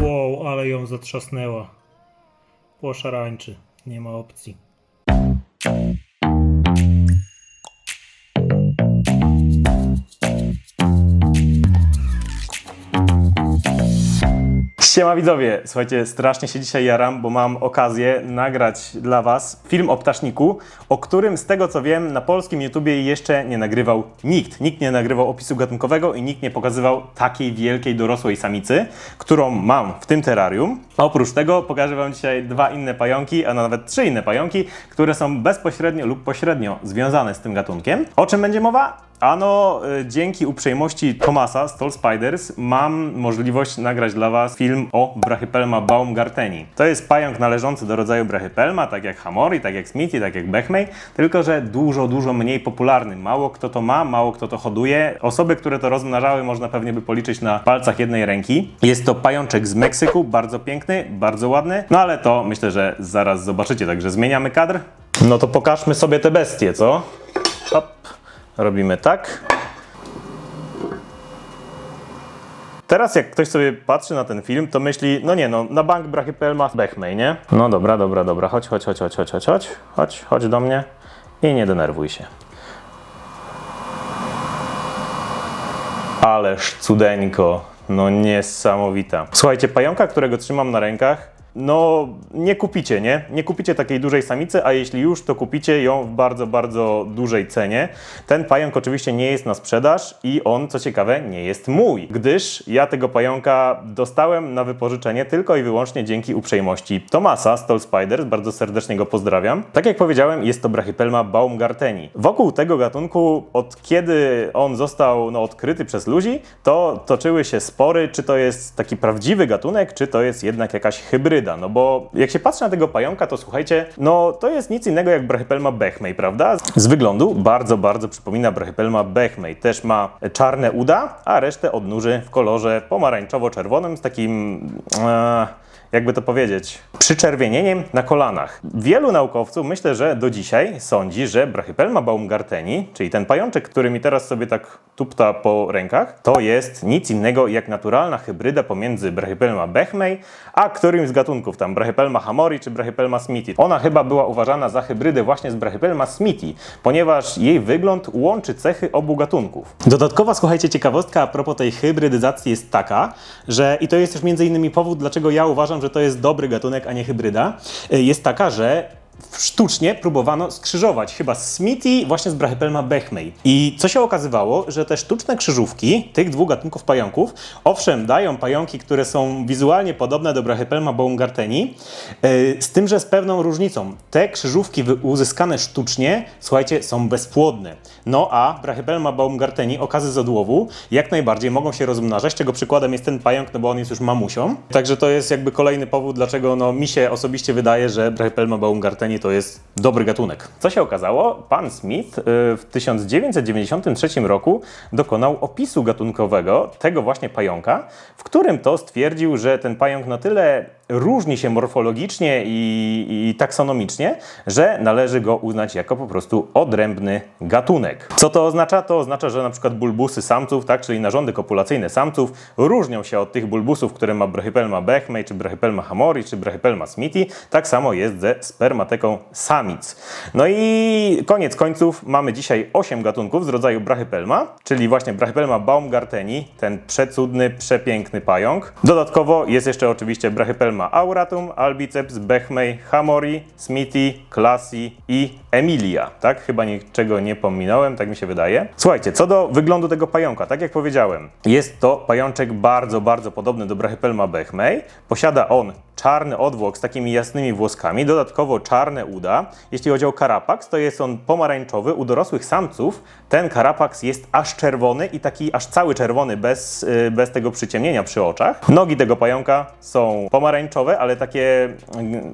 Wow, ale ją zatrzasnęła. Poszarańczy. Nie ma opcji. Siema widzowie, słuchajcie, strasznie się dzisiaj jaram, bo mam okazję nagrać dla Was film o ptaszniku, o którym z tego co wiem na polskim YouTubie jeszcze nie nagrywał nikt. Nikt nie nagrywał opisu gatunkowego i nikt nie pokazywał takiej wielkiej dorosłej samicy, którą mam w tym terrarium. A oprócz tego pokażę Wam dzisiaj dwa inne pająki, a nawet trzy inne pająki, które są bezpośrednio lub pośrednio związane z tym gatunkiem. O czym będzie mowa? Ano, y, dzięki uprzejmości Tomasa z Tall Spiders mam możliwość nagrać dla Was film o Brachypelma baumgarteni. To jest pająk należący do rodzaju Brachypelma, tak jak Hamori, tak jak Smithy, tak jak Bechmey, tylko że dużo, dużo mniej popularny. Mało kto to ma, mało kto to hoduje. Osoby, które to rozmnażały, można pewnie by policzyć na palcach jednej ręki. Jest to pajączek z Meksyku, bardzo piękny, bardzo ładny, no ale to myślę, że zaraz zobaczycie, także zmieniamy kadr. No to pokażmy sobie te bestie, co? Hop. Robimy tak. Teraz jak ktoś sobie patrzy na ten film, to myśli, no nie no, na bank Brachypelma Bechmey, nie? No dobra, dobra, dobra, chodź, chodź, chodź, chodź, chodź, chodź, chodź, chodź, chodź do mnie i nie denerwuj się. Ależ cudeńko, no niesamowita. Słuchajcie, pająka, którego trzymam na rękach, no nie kupicie, nie? Nie kupicie takiej dużej samicy, a jeśli już, to kupicie ją w bardzo, bardzo dużej cenie. Ten pająk oczywiście nie jest na sprzedaż i on, co ciekawe, nie jest mój, gdyż ja tego pająka dostałem na wypożyczenie tylko i wyłącznie dzięki uprzejmości Tomasa Tall Spiders, bardzo serdecznie go pozdrawiam. Tak jak powiedziałem, jest to Brachypelma baumgarteni. Wokół tego gatunku, od kiedy on został no, odkryty przez ludzi, to toczyły się spory, czy to jest taki prawdziwy gatunek, czy to jest jednak jakaś hybryda. No bo jak się patrzy na tego pająka, to słuchajcie, no to jest nic innego jak Brachypelma bechmei, prawda? Z wyglądu bardzo, bardzo przypomina Brachypelma bechmei. Też ma czarne uda, a resztę odnóży w kolorze pomarańczowo-czerwonym z takim... E, jakby to powiedzieć, przyczerwienieniem na kolanach. Wielu naukowców, myślę, że do dzisiaj sądzi, że Brachypelma baumgarteni, czyli ten pajączek, który mi teraz sobie tak tupta po rękach, to jest nic innego jak naturalna hybryda pomiędzy Brachypelma bechmei, a którymś z gatunków, tam Brachypelma hamori czy Brachypelma smithy. Ona chyba była uważana za hybrydę właśnie z Brachypelma smithy, ponieważ jej wygląd łączy cechy obu gatunków. Dodatkowa, słuchajcie, ciekawostka a propos tej hybrydyzacji jest taka, że i to jest też między innymi powód, dlaczego ja uważam, że to jest dobry gatunek, a nie hybryda, y, jest taka, że sztucznie próbowano skrzyżować chyba Smithy właśnie z Brachypelma bechmei. I co się okazywało, że te sztuczne krzyżówki tych dwóch gatunków pająków, owszem, dają pająki, które są wizualnie podobne do Brachypelma baumgarteni, yy, z tym, że z pewną różnicą. Te krzyżówki uzyskane sztucznie, słuchajcie, są bezpłodne. No a Brachypelma baumgarteni, okazy z odłowu, jak najbardziej mogą się rozmnażać, czego przykładem jest ten pająk, no bo on jest już mamusią. Także to jest jakby kolejny powód, dlaczego no, mi się osobiście wydaje, że Brachypelma baumgarteni to jest dobry gatunek. Co się okazało? Pan Smith y, w 1993 roku dokonał opisu gatunkowego tego właśnie pająka, w którym to stwierdził, że ten pająk na tyle różni się morfologicznie i, i taksonomicznie, że należy go uznać jako po prostu odrębny gatunek. Co to oznacza? To oznacza, że na przykład bulbusy samców, tak, czyli narządy kopulacyjne samców, różnią się od tych bulbusów, które ma Brachypelma bechmei, czy Brachypelma hamori, czy Brachypelma smithy. Tak samo jest ze spermateką samic. No i koniec końców mamy dzisiaj 8 gatunków z rodzaju Brachypelma, czyli właśnie Brachypelma baumgarteni, ten przecudny, przepiękny pająk. Dodatkowo jest jeszcze oczywiście Brachypelma auratum, albiceps, bechmei, hamori, smithy, classy i emilia. Tak? Chyba niczego nie pominąłem, tak mi się wydaje. Słuchajcie, co do wyglądu tego pająka, tak jak powiedziałem, jest to pajączek bardzo, bardzo podobny do Brachypelma bechmei. Posiada on czarny odwłok z takimi jasnymi włoskami, dodatkowo czarne uda. Jeśli chodzi o karapaks, to jest on pomarańczowy. U dorosłych samców ten karapaks jest aż czerwony i taki aż cały czerwony, bez, y, bez tego przyciemnienia przy oczach. Nogi tego pająka są pomarańczowe, pomarańczowe, ale takie,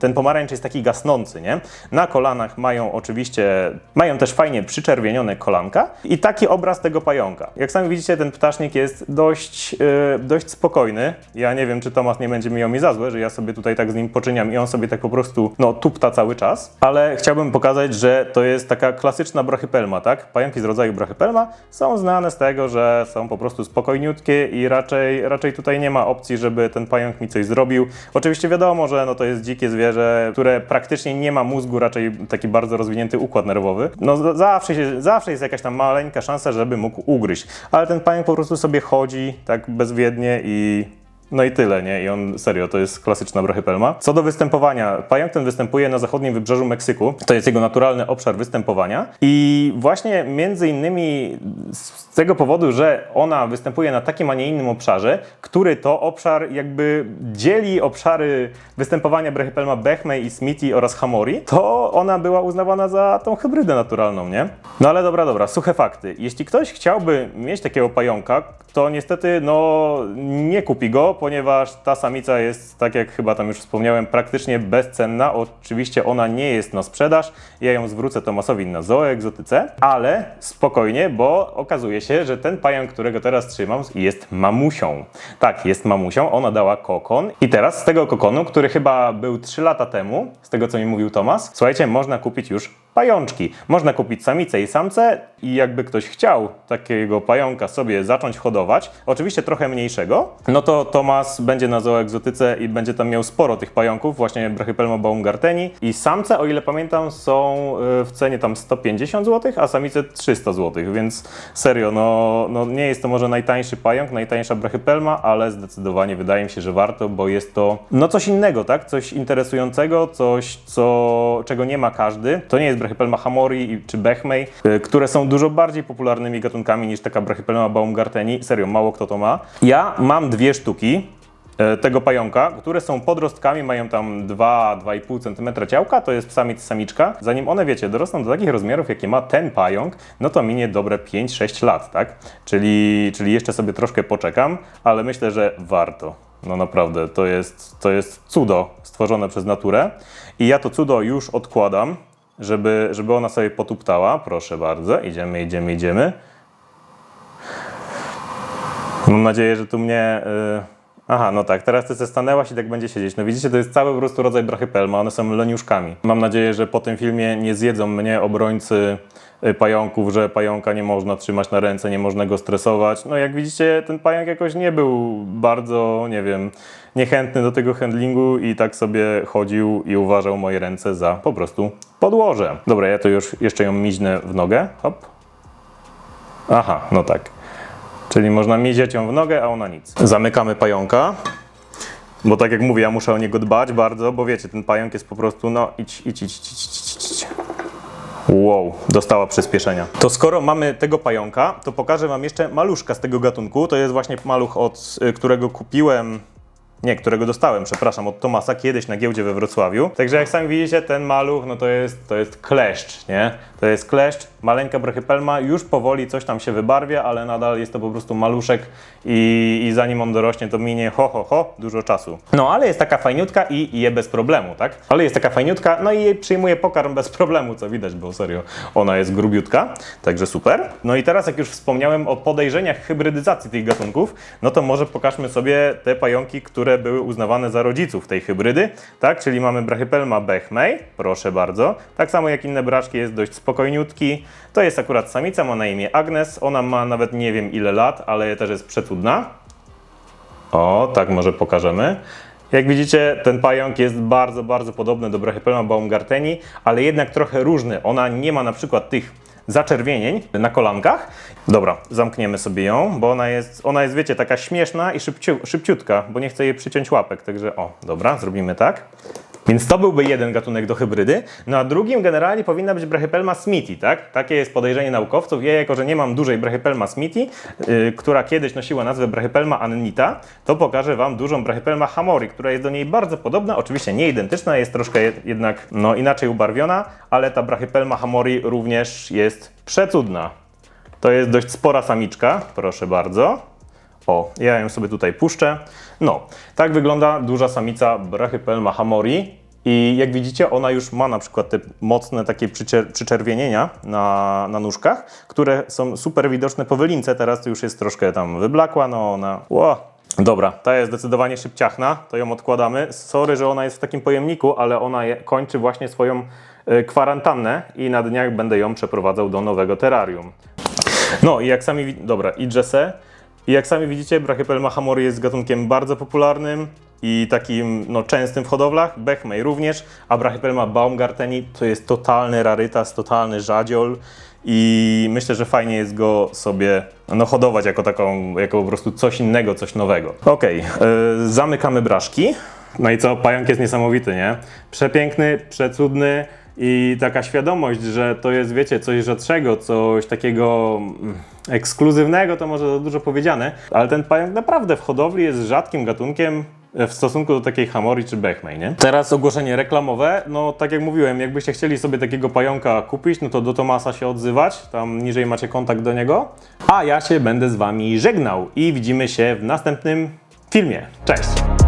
ten pomarańcz jest taki gasnący, nie? Na kolanach mają oczywiście, mają też fajnie przyczerwienione kolanka i taki obraz tego pająka. Jak sami widzicie, ten ptasznik jest dość, yy, dość spokojny. Ja nie wiem, czy Tomasz nie będzie miał mi za złe, że ja sobie tutaj tak z nim poczyniam i on sobie tak po prostu, no, tupta cały czas, ale chciałbym pokazać, że to jest taka klasyczna brachypelma, tak? Pająki z rodzaju brachypelma są znane z tego, że są po prostu spokojniutkie i raczej, raczej tutaj nie ma opcji, żeby ten pająk mi coś zrobił. Oczywiście wiadomo, że no to jest dzikie zwierzę, które praktycznie nie ma mózgu, raczej taki bardzo rozwinięty układ nerwowy. No zawsze, się, zawsze jest jakaś tam maleńka szansa, żeby mógł ugryźć, ale ten pająk po prostu sobie chodzi tak bezwiednie i no i tyle, nie? I on, serio, to jest klasyczna brachypelma. Co do występowania, pająk ten występuje na zachodnim wybrzeżu Meksyku. To jest jego naturalny obszar występowania. I właśnie między innymi z tego powodu, że ona występuje na takim, a nie innym obszarze, który to obszar jakby dzieli obszary występowania brachypelma Bechmei i Smithy oraz Hamori, to ona była uznawana za tą hybrydę naturalną, nie? No ale dobra, dobra, suche fakty. Jeśli ktoś chciałby mieć takiego pająka, to niestety no nie kupi go, ponieważ ta samica jest, tak jak chyba tam już wspomniałem, praktycznie bezcenna. Oczywiście ona nie jest na sprzedaż. Ja ją zwrócę Tomasowi na zooegzotyce, ale spokojnie, bo okazuje się, że ten pająk, którego teraz trzymam, jest mamusią. Tak, jest mamusią. Ona dała kokon i teraz z tego kokonu, który chyba był 3 lata temu, z tego co mi mówił Tomas, słuchajcie, można kupić już pajączki. Można kupić samicę i samce i jakby ktoś chciał takiego pająka sobie zacząć hodować, oczywiście trochę mniejszego, no to Tomas będzie na zooegzotyce i będzie tam miał sporo tych pająków, właśnie Brachypelma baumgarteni i samce, o ile pamiętam, są y, w cenie tam 150 zł, a samice 300 zł, więc serio, no, no nie jest to może najtańszy pająk, najtańsza Brachypelma, ale zdecydowanie wydaje mi się, że warto, bo jest to no coś innego, tak? Coś interesującego, coś, co, czego nie ma każdy. To nie jest Brachypelma hamori czy Bechmei, y, które są dużo bardziej popularnymi gatunkami niż taka Brachypelma baumgarteni. Serio, mało kto to ma. Ja mam dwie sztuki e, tego pająka, które są podrostkami, mają tam 2-2,5 cm ciałka, to jest samic samiczka. Zanim one, wiecie, dorosną do takich rozmiarów, jakie ma ten pająk, no to minie dobre 5-6 lat, tak? Czyli, czyli jeszcze sobie troszkę poczekam, ale myślę, że warto. No naprawdę, to jest, to jest cudo stworzone przez naturę i ja to cudo już odkładam, żeby, żeby ona sobie potuptała. Proszę bardzo, idziemy, idziemy, idziemy. Mam nadzieję, że tu mnie. y, Aha, no tak, teraz ty se stanęłaś i tak będzie siedzieć. No widzicie, to jest cały po prostu rodzaj brachypelma, one są leniuszkami. Mam nadzieję, że po tym filmie nie zjedzą mnie obrońcy y, pająków, że pająka nie można trzymać na ręce, nie można go stresować. No jak widzicie, ten pająk jakoś nie był bardzo, nie wiem, niechętny do tego handlingu i tak sobie chodził i uważał moje ręce za po prostu podłoże. Dobra, ja to już jeszcze ją miźnę w nogę. Hop. Aha, no tak. Czyli można miziać ją w nogę, a ona nic. Zamykamy pająka. Bo tak jak mówię, ja muszę o niego dbać bardzo, bo wiecie, ten pająk jest po prostu, no idź, idź, idź, idź, idź, idź. Wow, dostała przyspieszenia. To skoro mamy tego pająka, to pokażę Wam jeszcze maluszka z tego gatunku. To jest właśnie maluch, od y, którego kupiłem nie, którego dostałem, przepraszam, od Tomasa kiedyś na giełdzie we Wrocławiu. Także jak sami widzicie, ten maluch, no to jest, to jest kleszcz, nie? To jest kleszcz, maleńka brachypelma, już powoli coś tam się wybarwia, ale nadal jest to po prostu maluszek i, i zanim on dorośnie, to minie ho, ho, ho, dużo czasu. No, ale jest taka fajniutka i je bez problemu, tak? Ale jest taka fajniutka, no i jej przyjmuje pokarm bez problemu, co widać, bo serio, ona jest grubiutka, także super. No i teraz, jak już wspomniałem o podejrzeniach hybrydyzacji tych gatunków, no to może pokażmy sobie te pająki, które były uznawane za rodziców tej hybrydy, tak? Czyli mamy Brachypelma bechmei, proszę bardzo. Tak samo jak inne braczki, jest dość spokojniutki. To jest akurat samica, ma na imię Agnes. Ona ma nawet nie wiem ile lat, ale też jest przecudna. O, tak może pokażemy. Jak widzicie, ten pająk jest bardzo, bardzo podobny do Brachypelma baumgarteni, ale jednak trochę różny. Ona nie ma na przykład tych zaczerwienień na kolankach. Dobra, zamkniemy sobie ją, bo ona jest, ona jest wiecie, taka śmieszna i szybciu, szybciutka, bo nie chcę jej przyciąć łapek, także o, dobra, zrobimy tak. Więc to byłby jeden gatunek do hybrydy. No a drugim generalnie powinna być Brachypelma smithi, tak? Takie jest podejrzenie naukowców. Ja jako, że nie mam dużej Brachypelma smithi, yy, która kiedyś nosiła nazwę Brachypelma annita, to pokażę Wam dużą Brachypelma hamori, która jest do niej bardzo podobna. Oczywiście nie identyczna, jest troszkę jed- jednak no, inaczej ubarwiona, ale ta Brachypelma hamori również jest przecudna. To jest dość spora samiczka, proszę bardzo. O, ja ją sobie tutaj puszczę. No, tak wygląda duża samica Brachypelma hamori. I jak widzicie, ona już ma na przykład te mocne takie przyczerwienienia na, na nóżkach, które są super widoczne po wylince. Teraz to już jest troszkę tam wyblakła, no ona... Ło. Dobra, ta jest zdecydowanie szybciachna, to ją odkładamy. Sorry, że ona jest w takim pojemniku, ale ona kończy właśnie swoją y, kwarantannę i na dniach będę ją przeprowadzał do nowego terrarium. No i jak sami dobra, i Jesse. I jak sami widzicie, Brachypelma hamori jest gatunkiem bardzo popularnym i takim no, częstym w hodowlach. Bechmej również, a Brachypelma baumgarteni to jest totalny rarytas, totalny rzadziol i myślę, że fajnie jest go sobie no, hodować jako taką, jako po prostu coś innego, coś nowego. Okej, yy, zamykamy braszki. No i co, pająk jest niesamowity, nie? Przepiękny, przecudny i taka świadomość, że to jest, wiecie, coś rzadszego, coś takiego mm, ekskluzywnego, to może za dużo powiedziane, ale ten pająk naprawdę w hodowli jest rzadkim gatunkiem w stosunku do takiej Hamori czy Bechmej, nie? Teraz ogłoszenie reklamowe. No, tak jak mówiłem, jakbyście chcieli sobie takiego pająka kupić, no to do Tomasa się odzywać, tam niżej macie kontakt do niego. A ja się będę z Wami żegnał i widzimy się w następnym filmie. Cześć!